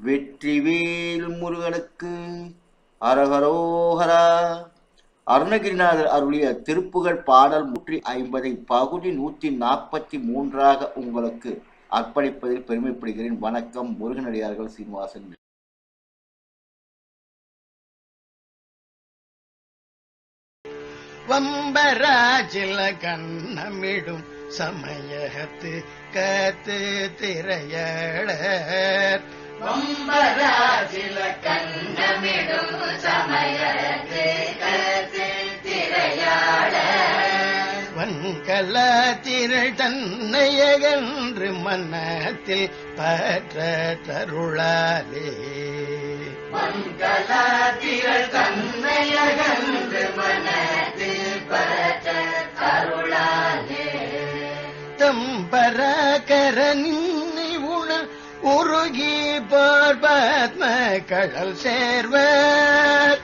வெற்றிவேல் முருகனுக்கு அரகரோகரா அருணகிரிநாதர் அருளிய திருப்புகழ் பாடல் நூற்றி ஐம்பதை பகுதி நூற்றி நாற்பத்தி மூன்றாக உங்களுக்கு அர்ப்பணிப்பதில் பெருமைப்படுகிறேன். வணக்கம் முருகனடியார்கள் சீனிவாசன். வம்பராஜில கண்ணமிடும் சமயத்து கத்து திரையடர் வம்பராஜில கண்ணமிடும் சமயத்து கத்து திரையாட. வன்கல திரள் தன்னையகன்று மன்னத்தில் பற்ற தருளாலே மங்கள திரள் தன்மையகன்று மனத்தில் பற்ற அருளாலே தம்பரகர நின்னை உண உருகி பார்பத்ம கடல் சேர்வர்.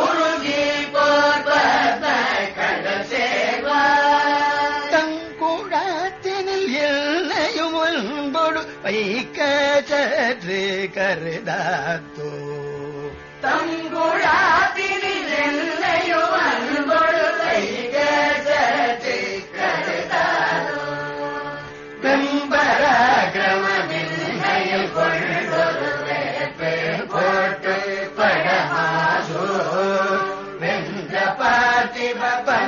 உருகி போர்பத கடல் சேவார் தங்குழத்தினில் என்னையும் அன்போடு வைக்க சற்று கருதாத்தோ. தங்குழாத்தினில் पा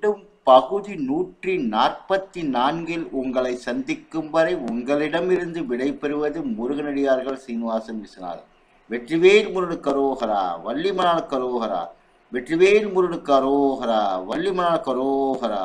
மீண்டும் பகுதி நூற்றி நாற்பத்தி நான்கில் உங்களை சந்திக்கும் வரை உங்களிடமிருந்து விடைபெறுவது முருகனடியார்கள் சீனிவாசன் விஸ்வநாதன். வெற்றிவேல் முருடு கரோகரா வள்ளிமணால் கரோகரா வெற்றிவேல் முருடு கரோகரா வள்ளிமணால் கரோகரா.